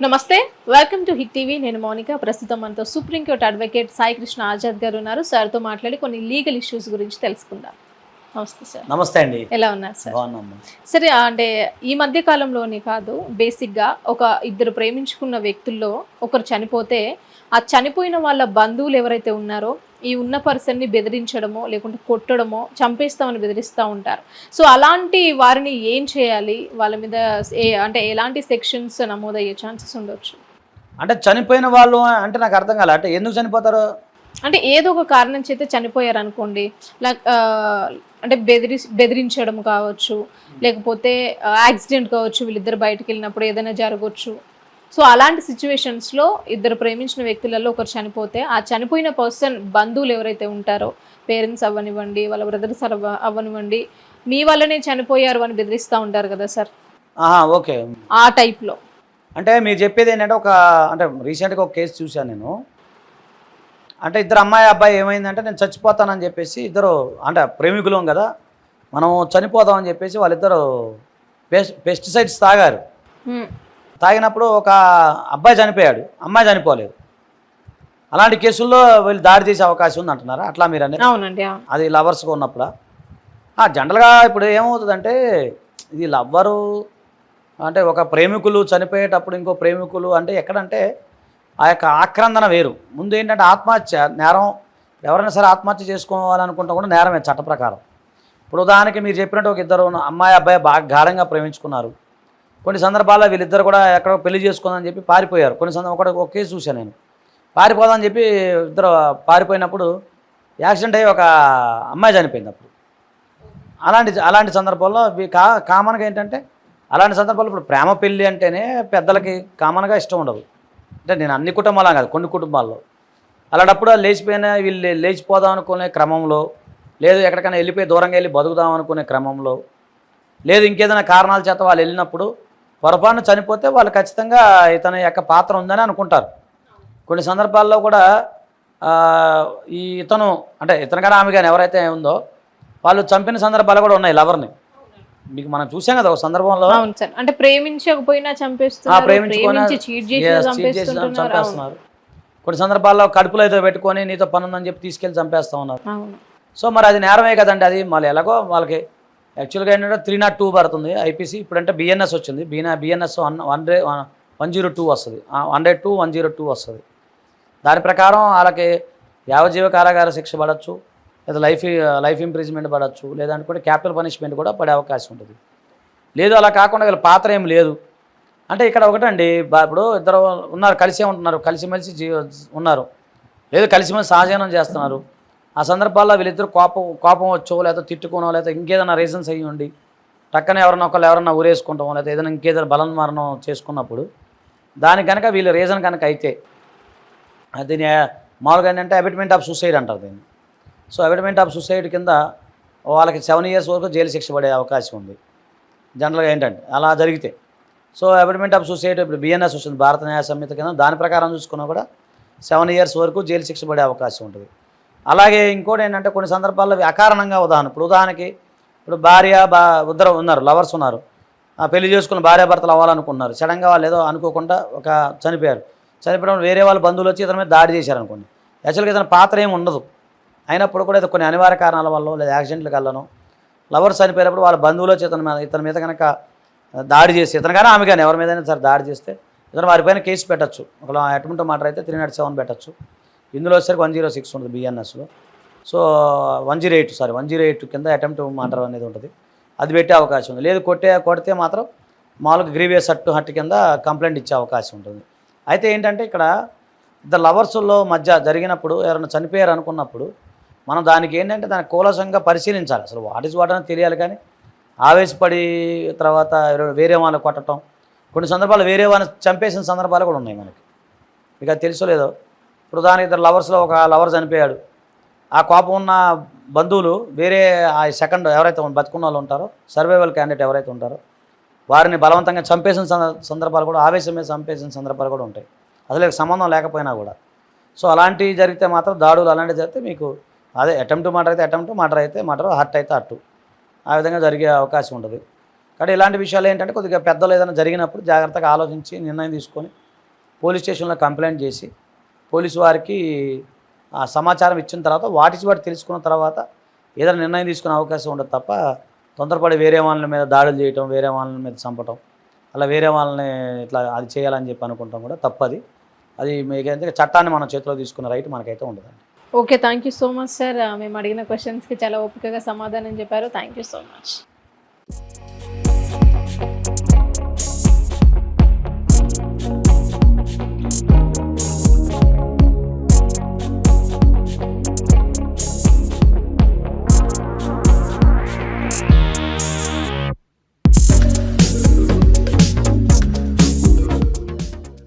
నమస్తే welcome to hit TV నేను మౌనిక. ప్రస్తుతం మనతో supreme court advocate Sai Krishna Azad గారు ఉన్నారు. సార్తో మాట్లాడి కొన్ని లీగల్ ఇష్యూస్ గురించి తెలుసుకుందాం. నమస్తే సార్. నమస్తే అండి. ఎలా ఉన్నారు సార్? సరే అంటే ఈ మధ్య కాలంలోనే కాదు బేసిక్గా ఒక ఇద్దరు ప్రేమించుకున్న వ్యక్తుల్లో ఒకరు చనిపోతే ఆ చనిపోయిన వాళ్ళ బంధువులు ఎవరైతే ఉన్నారో ఈ ఉన్న పర్సన్ని బెదిరించడమో లేకుంటే కొట్టడమో చంపేస్తామని బెదిరిస్తూ ఉంటారు. సో అలాంటి వారిని ఏం చేయాలి? వాళ్ళ మీద అంటే ఎలాంటి సెక్షన్స్ నమోదయ్యే ఛాన్సెస్ ఉండొచ్చు? అంటే చనిపోయిన వాళ్ళు అంటే నాకు అర్థం కాలే. అంటే ఎందుకు చనిపోతారు? అంటే ఏదో ఒక కారణం చేత చనిపోయారు అనుకోండి లైక్ అంటే బెదిరి బెదిరించడం కావచ్చు లేకపోతే యాక్సిడెంట్ కావచ్చు వీళ్ళిద్దరు బయటకు వెళ్ళినప్పుడు ఏదైనా జరగవచ్చు సో అలాంటి సిచ్యువేషన్స్లో ఇద్దరు ప్రేమించిన వ్యక్తులలో ఒకరు చనిపోతే ఆ చనిపోయిన పర్సన్ బంధువులు ఎవరైతే ఉంటారో పేరెంట్స్ అవ్వనివ్వండి వాళ్ళ బ్రదర్స్ అవ్వ అవ్వనివ్వండి మీ వల్లనే చనిపోయారు అని బెదిరిస్తూ ఉంటారు కదా సార్? ఓకే. ఆ టైప్లో అంటే మీరు చెప్పేది ఏంటంటే ఒక అంటే రీసెంట్గా ఒక కేసు చూశాను నేను. అంటే ఇద్దరు అమ్మాయి అబ్బాయి ఏమైందంటే నేను చచ్చిపోతానని చెప్పేసి ఇద్దరు అంటే ప్రేమికులం కదా మనం చనిపోతామని చెప్పేసి వాళ్ళిద్దరు పెస్ పెస్టిసైడ్స్ తాగారు. తాగినప్పుడు ఒక అబ్బాయి చనిపోయాడు అమ్మాయి చనిపోలేదు. అలాంటి కేసుల్లో వీళ్ళు దాడి చేసే అవకాశం ఉంది అంటున్నారా అట్లా మీరు అనేది? అవునండి అవును. అది లవర్స్గా ఉన్నప్పుడా? జనరల్గా ఇప్పుడు ఏమవుతుందంటే ఇది లవ్వరు అంటే ఒక ప్రేమికులు చనిపోయేటప్పుడు ఇంకో ప్రేమికులు అంటే ఎక్కడంటే ఆ యొక్క ఆక్రందన వేరు. ముందు ఏంటంటే ఆత్మహత్య నేరం ఎవరైనా సరే ఆత్మహత్య చేసుకోవాలనుకుంటా కూడా నేరమే చట్ట ప్రకారం. ఇప్పుడు ఉదాహరణకి మీరు చెప్పినట్టు ఒక ఇద్దరు అమ్మాయి అబ్బాయి బాగా గాఢంగా ప్రేమించుకున్నారు. కొన్ని సందర్భాల్లో వీళ్ళిద్దరు కూడా ఎక్కడో పెళ్ళి చేసుకుందని చెప్పి పారిపోయారు. కొన్ని సందర్భం ఒకటి ఒక కేసు చూశాను నేను. పారిపోదామని చెప్పి ఇద్దరు పారిపోయినప్పుడు యాక్సిడెంట్ అయ్యి ఒక అమ్మాయి చనిపోయింది అప్పుడు. అలాంటి అలాంటి సందర్భాల్లో కా కామన్గా ఏంటంటే అలాంటి సందర్భాల్లో ఇప్పుడు ప్రేమ పెళ్ళి అంటేనే పెద్దలకి కామన్గా ఇష్టం ఉండదు. అంటే నేను అన్ని కుటుంబాలు కాదు కొన్ని కుటుంబాల్లో. అలాంటప్పుడు లేచిపోయిన వీళ్ళు లేచిపోదాం అనుకునే క్రమంలో లేదు ఎక్కడికైనా వెళ్ళిపోయి దూరంగా వెళ్ళి బతుకుదాం అనుకునే క్రమంలో లేదు ఇంకేదైనా కారణాల చేత వాళ్ళు వెళ్ళినప్పుడు పొరపాటున చనిపోతే వాళ్ళు ఖచ్చితంగా ఇతని యొక్క పాత్ర ఉందని అనుకుంటారు. కొన్ని సందర్భాల్లో కూడా ఈ ఇతను అంటే ఇతను కానీ ఆమె కానీ ఎవరైతే ఉందో వాళ్ళు చంపిన సందర్భాలు కూడా ఉన్నాయి లవర్ని. మీకు మనం చూసాం కదా ఒక సందర్భంలో అంటే ప్రేమించకపోయినా చంపేస్తున్నారు. చంపేస్తున్నారు. కొన్ని సందర్భాల్లో కడుపులో ఏదో పెట్టుకొని నీతో పని ఉందని చెప్పి తీసుకెళ్ళి చంపేస్తా ఉన్నారు. సో మరి అది నేరమే కదండి అది. మళ్ళీ ఎలాగో వాళ్ళకి యాక్చువల్గా ఏంటంటే త్రీ నాట్ టూ పడుతుంది. ఐపీసీ ఇప్పుడంటే బిఎన్ఎస్ వచ్చింది. బీనా BNS one one one zero two వస్తుంది. Hundred two one zero two వస్తుంది. దాని ప్రకారం వాళ్ళకి యావజీవ కారాగార శిక్ష పడవచ్చు లేదా లైఫ్ లైఫ్ ఇంప్రిజ్మెంట్ పడవచ్చు లేదనుకుంటే క్యాపిటల్ పనిష్మెంట్ కూడా పడే అవకాశం ఉంటుంది. లేదు అలా కాకుండా వీళ్ళ పాత్ర ఏం లేదు. అంటే ఇక్కడ ఒకటండి ఇప్పుడు ఇద్దరు ఉన్నారు కలిసే ఉంటున్నారు కలిసిమెలిసి జీ ఉన్నారు. లేదు కలిసిమెలిసి సహజీవనం చేస్తున్నారు. ఆ సందర్భాల్లో వీళ్ళిద్దరు కోపం కోపం వచ్చో లేదా తిట్టుకోనో లేకపోతే ఇంకేదైనా రీజన్స్ అయ్యి ఉండి టక్కన ఎవరన్నా ఒకళ్ళు ఎవరన్నా ఊరేసుకుంటామో లేదా ఏదైనా ఇంకేదైనా బలం మరణం చేసుకున్నప్పుడు దానికి కనుక వీళ్ళ రీజన్ కనుక అయితే దీని మామూలుగా ఏంటంటే అబిట్మెంట్ ఆఫ్ సూసైడ్ అంటారు దీన్ని. సో అబిట్మెంట్ ఆఫ్ సూసైడ్ కింద వాళ్ళకి సెవెన్ ఇయర్స్ వరకు జైలు శిక్ష పడే అవకాశం ఉంది. జనరల్గా ఏంటంటే అలా జరిగితే. సో అబిట్మెంట్ ఆఫ్ సూసైడ్ ఇప్పుడు బిఎన్ఎస్ వస్తుంది భారత న్యాయ సంహిత కింద. దాని ప్రకారం చూసుకున్నా కూడా సెవెన్ ఇయర్స్ వరకు జైలు శిక్ష పడే అవకాశం ఉంటుంది. అలాగే ఇంకోటి ఏంటంటే కొన్ని సందర్భాల్లో అకారణంగా ఉదాహరణ. ఇప్పుడు ఉదాహరణకి ఇప్పుడు భార్య బా ఇద్దరు ఉన్నారు లవర్స్ ఉన్నారు. ఆ పెళ్ళి చేసుకున్న భార్యాభర్తలు అవ్వాలనుకున్నారు సడన్గా వాళ్ళు ఏదో అనుకోకుండా ఒక చనిపోయారు. చనిపోవడం వేరే వాళ్ళ బంధువులు వచ్చి ఇతని మీద దాడి చేశారనుకోండి. యాక్చువల్గా ఇతని పాత్ర ఏమి ఉండదు. అయినప్పుడు కూడా ఇది కొన్ని అనివార్య కారణాల వల్ల లేదా యాక్సిడెంట్ల వల్లనో లవర్స్ చనిపోయినప్పుడు వాళ్ళ బంధువులు వచ్చి ఇతని మీద ఇతని మీద కనుక దాడి చేసి ఇతను కానీ ఆమె కానీ ఎవరి మీదైనా సరే దాడి చేస్తే ఇతను వారిపైన కేసు పెట్టచ్చు. ఒకవేళ అటువంటి మాట అయితే త్రీ నాట్ సెవెన్ పెట్టచ్చు. ఇందులో వచ్చేసరికి వన్ జీరో సిక్స్ ఉంటుంది బిఎన్ఎస్లో so one zero eight sorry one zero eight కింద అటెంప్ట్ మర్డర్ అనేది ఉంటుంది. అది పెట్టే అవకాశం ఉంది. లేదు కొట్టే కొడితే మాత్రం మామూలుగా గ్రీవియస్ హట్టు హట్టు కింద కంప్లైంట్ ఇచ్చే అవకాశం ఉంటుంది. అయితే ఏంటంటే ఇక్కడ ఇద్దరు లవర్స్లో మధ్య జరిగినప్పుడు ఎవరైనా చనిపోయారు అనుకున్నప్పుడు మనం దానికి ఏంటంటే దాన్ని కూలసంగా పరిశీలించాలి. అసలు వాట్ ఇస్ వాట్ అని తెలియాలి కానీ ఆవేశపడి తర్వాత వేరే వాళ్ళు కొట్టడం కొన్ని సందర్భాలు వేరే వాళ్ళని చంపేసిన సందర్భాలు కూడా ఉన్నాయి మనకి. మీకు అది తెలుసో లేదో? ఇప్పుడు దాని ఇద్దరు లవర్స్లో ఒక లవర్ చనిపోయాడు. ఆ కోపం ఉన్న బంధువులు వేరే ఆ సెకండ్ ఎవరైతే బతుకున్న వాళ్ళు ఉంటారో సర్వైవల్ క్యాండిడేట్ ఎవరైతే ఉంటారో వారిని బలవంతంగా చంపేసిన సంద- సందర్భాలు కూడా ఆవేశం మీద చంపేసిన సందర్భాలు కూడా ఉంటాయి. అసలు సంబంధం లేకపోయినా కూడా. సో అలాంటివి జరిగితే మాత్రం దాడులు అలాంటివి జరిగితే మీకు అదే అటెంప్ట్ మటర్ అయితే అటెంప్ట్ మటర్ అయితే మటర్ హర్ట్ అయితే అట్టు ఆ విధంగా జరిగే అవకాశం ఉంటుంది. కానీ ఇలాంటి విషయాలు ఏంటంటే కొద్దిగా పెద్దలు ఏదైనా జరిగినప్పుడు జాగ్రత్తగా ఆలోచించి నిర్ణయం తీసుకొని పోలీస్ స్టేషన్లో కంప్లైంట్ చేసి పోలీసు వారికి ఆ సమాచారం ఇచ్చిన తర్వాత వాటికి వాటి తెలుసుకున్న తర్వాత ఏదైనా నిర్ణయం తీసుకునే అవకాశం ఉండదు తప్ప తొందరపడి వేరే వాళ్ళ మీద దాడులు చేయటం వేరే వాళ్ళ మీద చంపటం అలా వేరే వాళ్ళని ఇట్లా అది చేయాలని చెప్పి అనుకుంటాం కూడా తప్పది. అది మీకైతే చట్టాన్ని మనం చేతిలో తీసుకున్న రైట్ మనకైతే ఉండదండి. Okay thank you so much sir. మేము అడిగిన క్వశ్చన్స్కి చాలా ఓపికగా సమాధానం చెప్పారు. Thank you so much.